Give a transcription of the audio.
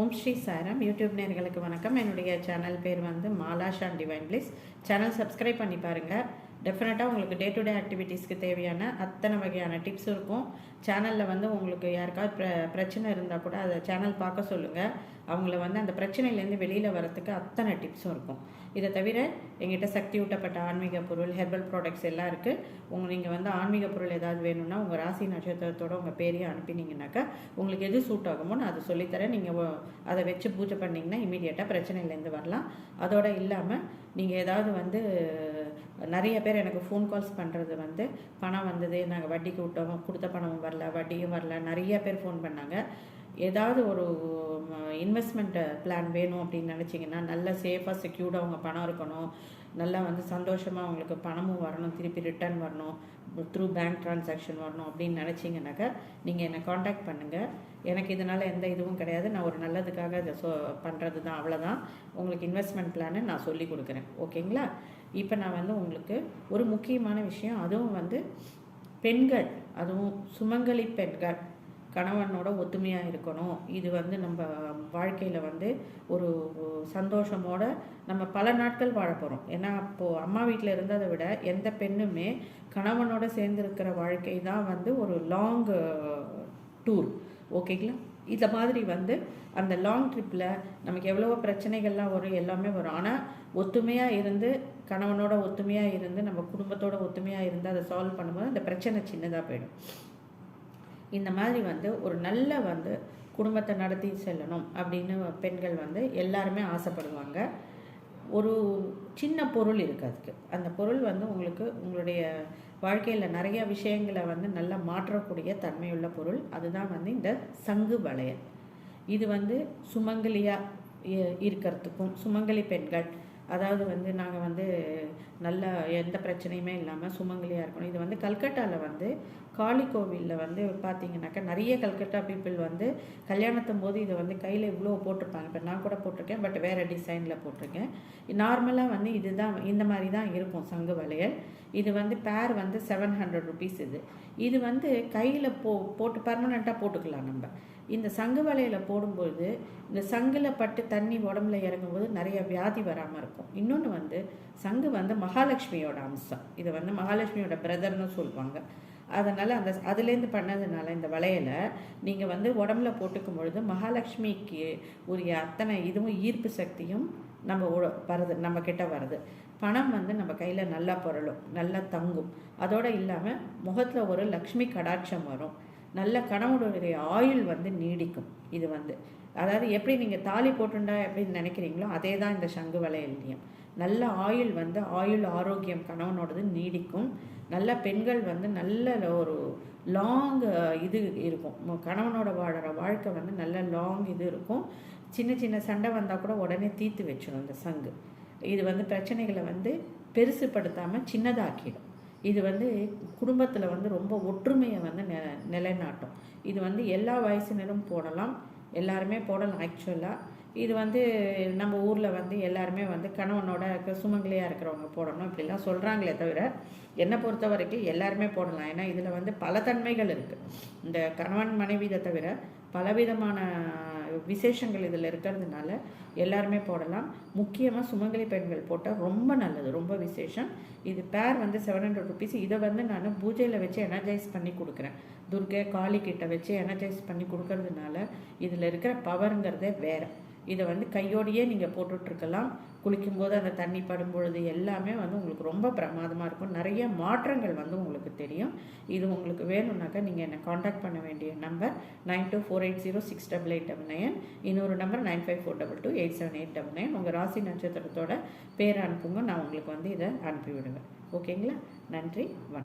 ஓம் ஸ்ரீ சாரம் யூடியூப் நேர்களுக்கு வணக்கம். என்னுடைய சேனல் பேர் வந்து மாலாஷான் டிவைன் பிளிஸ். சேனல் சப்ஸ்கிரைப் பண்ணி பாருங்கள் டெஃபினட்டாக உங்களுக்கு டே டு டே ஆக்டிவிட்டீஸ்க்கு தேவையான அத்தனை வகையான டிப்ஸும் இருக்கும். சேனலில் வந்து உங்களுக்கு யாருக்காவது பிர பிரச்சனை இருந்தால் கூட அதை சேனல் பார்க்க சொல்லுங்கள் அவங்கள வந்து அந்த பிரச்சனையிலேருந்து வெளியில் வரத்துக்கு அத்தனை டிப்ஸும் இருக்கும். இதை தவிர எங்கிட்ட சக்தி ஊட்டப்பட்ட ஆன்மீக பொருள் ஹெர்பல் ப்ராடக்ட்ஸ் எல்லாம் இருக்குது உங்கள் நீங்கள் வந்து ஆன்மீக பொருள் ஏதாவது வேணும்னா உங்கள் ராசி நட்சத்திரத்தோட உங்கள் பேரையும் அனுப்பினீங்கன்னாக்கா உங்களுக்கு எது சூட் ஆகுமோ நான் அதை சொல்லித்தரேன் நீங்கள் அதை வச்சு பூஜை பண்ணிங்கன்னா இமீடியட்டாக பிரச்சனையிலேருந்து வரலாம். அதோடு இல்லாமல் நீங்கள் ஏதாவது வந்து நிறைய பேர் எனக்கு ஃபோன் கால்ஸ் பண்ணுறது வந்து பணம் வந்தது நாங்கள் வட்டிக்கு விட்டோம் கொடுத்த பணமும் வரல வட்டியும் வரல நிறைய பேர் ஃபோன் பண்ணாங்க. ஏதாவது ஒரு இன்வெஸ்ட்மெண்ட் பிளான் வேணும் அப்படின்னு நினச்சிங்கன்னா நல்ல சேஃபாக செக்யூர்டாக அவங்க பணம் இருக்கணும். நல்லா வந்து சந்தோஷமாக அவங்களுக்கு பணமும் வரணும் திருப்பி ரிட்டர்ன் வரணும் த்ரூ பேங்க் ட்ரான்சாக்ஷன் வரணும் அப்படின்னு நினச்சிங்கனாக்கா நீங்கள் என்னை காண்டாக்ட் பண்ணுங்கள் எனக்கு இதனால் எந்த இதுவும் கிடையாது. நான் ஒரு நல்லதுக்காக இதை சொ பண்ணுறது தான் அவ்வளோதான் உங்களுக்கு இன்வெஸ்ட்மெண்ட் பிளானு நான் சொல்லி கொடுக்குறேன். ஓகேங்களா? இப்போ நான் வந்து உங்களுக்கு ஒரு முக்கியமான விஷயம். அதுவும் வந்து பெண்கள் அதுவும் சுமங்கலி பெண்கள் கணவனோட ஒத்துமையாக இருக்கணும். இது வந்து நம்ம வாழ்க்கையில் வந்து ஒரு சந்தோஷமோட நம்ம பல நாட்கள் வாழ போகிறோம் ஏன்னா அப்போது அம்மா வீட்டில் இருந்ததை விட எந்த பெண்ணுமே கணவனோட சேர்ந்துருக்கிற வாழ்க்கை தான் வந்து ஒரு லாங் டூர் ஓகேங்களா இந்த மாதிரி வந்து அந்த லாங் ட்ரிப்பில் நமக்கு எவ்வளவோ பிரச்சனைகள்லாம் வரும் எல்லாமே வரும். ஆனால் ஒத்துமையாக இருந்து கணவனோட ஒத்துமையாக இருந்து நம்ம குடும்பத்தோட ஒத்துமையாக இருந்து அதை சால்வ் பண்ணும்போது அந்த பிரச்சனை சின்னதாக போயிடும். இந்த மாதிரி வந்து ஒரு நல்ல வந்து குடும்பத்தை நடத்தி செல்லணும் அப்படின்னு பெண்கள் வந்து எல்லாருமே ஆசைப்படுவாங்க. ஒரு சின்ன பொருள் இருக்குது அதுக்கு. அந்த பொருள் வந்து உங்களுக்கு உங்களுடைய வாழ்க்கையில் நிறைய விஷயங்களை வந்து நல்லா மாற்றக்கூடிய தன்மையுள்ள பொருள். அதுதான் வந்து இந்த சங்கு வளையல். இது வந்து சுமங்கலியாக இருக்கிறதுக்கும் சுமங்கலி பெண்கள் அதாவது வந்து நாங்கள் வந்து நல்ல எந்த பிரச்சனையுமே இல்லாமல் சுமங்கலியாக இருக்கணும். இது வந்து கல்கட்டாவில் வந்து காளி கோவிலில் வந்து பார்த்தீங்கன்னாக்கா நிறைய கல்கட்டா பீப்புள் வந்து கல்யாணத்தும் போது இதை வந்து கையில் இவ்வளோ போட்டிருப்பாங்க. இப்போ நான் கூட போட்டிருக்கேன். பட் வேறு டிசைனில் போட்டிருக்கேன். நார்மலாக வந்து இதுதான் இந்த மாதிரி தான் இருக்கும் சங்கு வளையல். இது வந்து பேர் வந்து செவன் ஹண்ட்ரட் ருபீஸ் இது. இது வந்து கையில் போ போட்டு பர்மனெண்ட்டாக போட்டுக்கலாம் நம்ம. இந்த சங்கு வலையில் போடும்போது இந்த சங்கில் பட்டு தண்ணி உடம்புல இறங்கும்போது நிறைய வியாதி வராமல் இருக்கும். இன்னொன்று வந்து சங்கு வந்து மகாலட்சுமியோட அம்சம். இதை வந்து மகாலட்சுமியோட பிரதர்னு சொல்லுவாங்க. அதனால் அந்த அதுலேருந்து பண்ணதுனால இந்த வளையலை நீங்கள் வந்து உடம்புல போட்டுக்கும் பொழுது மகாலட்சுமிக்கு உரிய அத்தனை இதுவும் ஈர்ப்பு சக்தியும் நம்ம வருது நம்ம கிட்ட வருது. பணம் வந்து நம்ம கையில் நல்லா பொருளும் நல்லா தங்கும். அதோடு இல்லாமல் முகத்தில் ஒரு லக்ஷ்மி கடாட்சம் வரும். நல்ல கணவனுடைய ஆயுள் வந்து நீடிக்கும். இது வந்து. அதாவது எப்படி நீங்கள் தாலி போட்டுண்டா எப்படின்னு நினைக்கிறீங்களோ அதே தான் இந்த சங்கு வளையல்லையும். நல்ல ஆயுள் வந்து ஆயுள் ஆரோக்கியம் கணவனோடது நீடிக்கும். நல்ல பெண்கள் வந்து நல்ல ஒரு லாங் இது இருக்கும். கணவனோட வாழற வாழ்க்கை வந்து நல்ல லாங் இது இருக்கும். சின்ன சின்ன சண்டை வந்தால் கூட உடனே தீர்த்து வச்சிடும் இந்த சங்கு. இது வந்து பிரச்சனைகளை வந்து பெருசுப்படுத்தாமல் சின்னதாக்கிடும். இது வந்து குடும்பத்தில் வந்து ரொம்ப ஒற்றுமையை வந்து நெ நிலைநாட்டும். இது வந்து எல்லா வயசினரும் போடலாம். எல்லாருமே போடலாம் ஆக்சுவலாக இது வந்து நம்ம ஊரில் வந்து எல்லாருமே வந்து கணவனோட சுமங்கலியாக இருக்கிறவங்க போடணும் இப்படிலாம் சொல்கிறாங்களே தவிர என்னை பொறுத்த வரைக்கும் எல்லாருமே போடலாம். ஏன்னா இதில் வந்து பல தன்மைகள் இருக்குது இந்த கணவன் மனைவியை தவிர பலவிதமான விசேஷங்கள் இதில் இருக்கிறதுனால எல்லாருமே போடலாம். முக்கியமாக சுமங்கலி பெண்கள் போட்டால் ரொம்ப நல்லது ரொம்ப விசேஷம். இது பேர் வந்து செவன் ஹண்ட்ரட் ருபீஸ் இதை வந்து நான் பூஜையில் வச்சு எனர்ஜைஸ் பண்ணி கொடுக்குறேன். துர்கை காளி கிட்ட வச்சு எனர்ஜைஸ் பண்ணி கொடுக்கறதுனால இதில் இருக்கிற பவருங்கிறதே வேறு. இதை வந்து கையோடையே நீங்கள் போட்டுட்ருக்கலாம். குளிக்கும்போது அந்த தண்ணி படும் பொழுது எல்லாமே வந்து உங்களுக்கு ரொம்ப பிரமாதமாக இருக்கும். நிறைய மாற்றங்கள் வந்து உங்களுக்கு தெரியும். இது உங்களுக்கு வேணும்னாக்கா நீங்கள் என்னை காண்டாக்ட் பண்ண வேண்டிய number nine two four eight zero six double eight double nine இன்னொரு number nine five four double two eight seven eight double nine. உங்கள் ராசி நட்சத்திரத்தோட பேர் அனுப்புங்க நான் உங்களுக்கு வந்து இதை அனுப்பிவிடுவேன். ஓகேங்களா? நன்றி வணக்கம்.